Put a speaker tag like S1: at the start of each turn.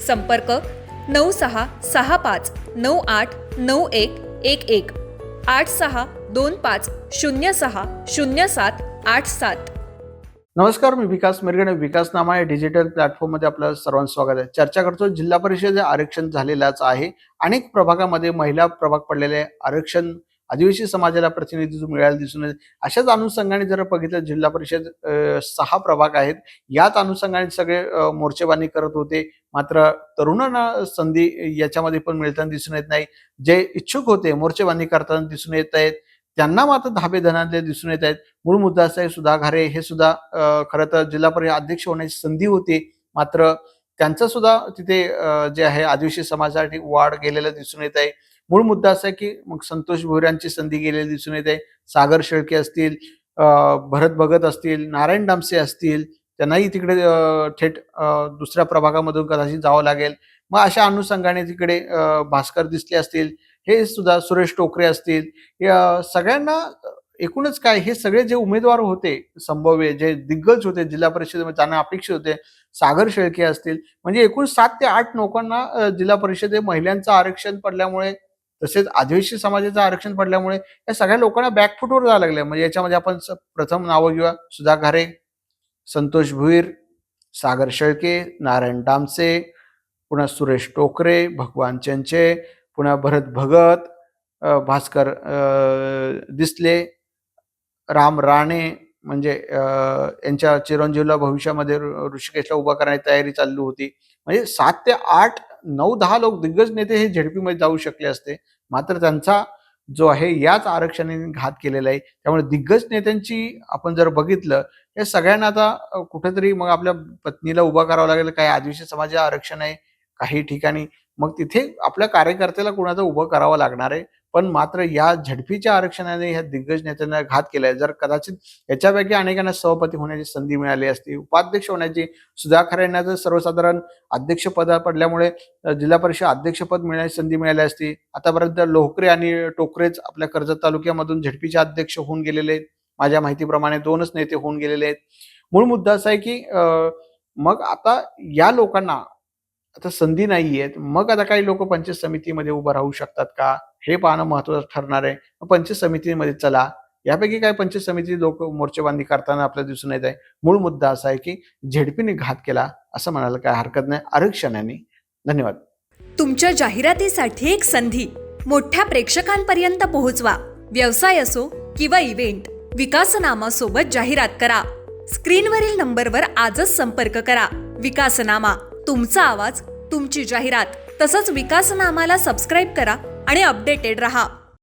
S1: संपर्क नऊ सहा सहा पाच नऊ आठ नऊ एक एक एक. आठ सहा दोन पाच शून्य सहा शून्य सात आठ सात.
S2: नमस्कार मी विकास मिरगणे विकासनामा या डिजिटल प्लॅटफॉर्ममध्ये आपलं सर्वांचं स्वागत आहे. चर्चा करतो जिल्हा परिषद आरक्षण झालेलाच आहे. अनेक प्रभागामध्ये महिला प्रभाग पडलेले आरक्षण आदिवासी समाजाला प्रतिनिधित्व मिळायला दिसून येत अशाच अनुषंगाने जर बघितलं जिल्हा परिषद सहा प्रभाग आहेत. याच अनुषंगाने सगळे अं, मोर्चेबांधणी करत होते. मात्र तरुणांना संधी याच्यामध्ये पण मिळताना दिसून येत नाही. जे इच्छुक होते मोर्चेबांधणी करताना दिसून येत आहेत. त्यांना मात्र धाबे धनादे दिसून येत आहेत. मूळ मुद्दा असा आहे सुधा घारे हे सुद्धा खरं तर जिल्हा परिषद अध्यक्ष होण्याची संधी होती. मात्र त्यांचं सुद्धा तिथे जे आहे आदिवासी समाजासाठी वाढ गेलेलं दिसून येत आहे. मूळ मुद्दा असा आहे की मग संतोष भोईरांची संधी गेलेली दिसून येते. सागर शेळके असतील भरत भगत असतील नारायण डामसे असतील त्यांनाही तिकडे थेट दुसऱ्या प्रभागामधून कदाचित जावं लागेल. मग अशा अनुषंगाने तिकडे भास्कर दिसले असतील हे सुद्धा सुरेश टोकरे असतील. या सगळ्यांना एकूणच काय हे सगळे जे उमेदवार होते संभाव्य जे दिग्गज होते जिल्हा परिषदेमध्ये त्यांना अपेक्षित होते सागर शेळके असतील. म्हणजे एकूण सात ते आठ लोकांना जिल्हा परिषदे महिलांचं आरक्षण पडल्यामुळे तसेच आदिवासी समाजाचं आरक्षण पडल्यामुळे या सगळ्या लोकांना बॅकफुटवर जायला लागले म्हणजे याच्यामध्ये आपण स- प्रथम नावं घेऊया. सुधा घारे संतोष भुईर सागर शेळके नारायण डामसे पुन्हा सुरेश टोकरे भगवान चंचे पुन्हा भरत भगत भास्कर दिसले राम राणे म्हणजे यांच्या चिरंजीवला भविष्यामध्ये ऋ- ऋषिकेशला उभा करण्याची तयारी चालली होती. म्हणजे सात ते आठ नऊ दहा लोक दिग्गज नेते हे झेडपीमध्ये जाऊ शकले असते. मात्र त्यांचा जो आहे याच आरक्षणाने घात केलेला आहे. त्यामुळे दिग्गज नेत्यांची आपण जर बघितलं हे सगळ्यांना आता कुठेतरी मग आपल्या पत्नीला उभा करावं लागेल काही आदिवासी समाजाचे आरक्षण आहे काही ठिकाणी. मग तिथे आपल्या कार्यकर्त्याला कुणाचं उभं करावं लागणार आहे? पण मात्र या झडपीच्या आरक्षणाने ह्या दिग्गज नेत्यांना घात केलाय. जर कदाचित याच्यापैकी अनेकांना सभापती होण्याची संधी मिळाली असती उपाध्यक्ष होण्याची सुधाकर यांना जर सर्वसाधारण अध्यक्षपद पडल्यामुळे जिल्हा परिषद अध्यक्षपद मिळण्याची संधी मिळाली असती आतापर्यंत लोहकरे आणि टोकरेच आपल्या कर्जत तालुक्यामधून झडपीचे अध्यक्ष होऊन गेलेले आहेत. माझ्या माहितीप्रमाणे दोनच नेते होऊन गेलेले आहेत. मूळ मुद्दा असा आहे की मग आता या लोकांना आता संधी नाही आहेत मग आता काही लोक पंचायत समितीमध्ये उभं राहू शकतात का? हे पाहणं महत्वाचं ठरणार आहे. पंचायत समितीमध्ये चला. यापैकी काय पंचायत समिती लोक मोर्चेबांधी करताना आपल्याला दिसून येत आहे. मूळ मुद्दा असा आहे की झेडपीने घात केला असं म्हणायला काय हरकत नाही. आरक्षणाने धन्यवाद.
S1: तुमच्या जाहिरातीसाठी एक संधी. मोठ्या प्रेक्षकांपर्यंत पोहोचवा. व्यवसाय असो किंवा इव्हेंट विकासनामासोबत जाहिरात करा. स्क्रीनवरील नंबरवर आजच संपर्क करा. विकासनामा तुमचा आवाज तुमची जाहिरात तसंच विकासनामाला सबस्क्राईब करा. आणि अपडेटेड रहा.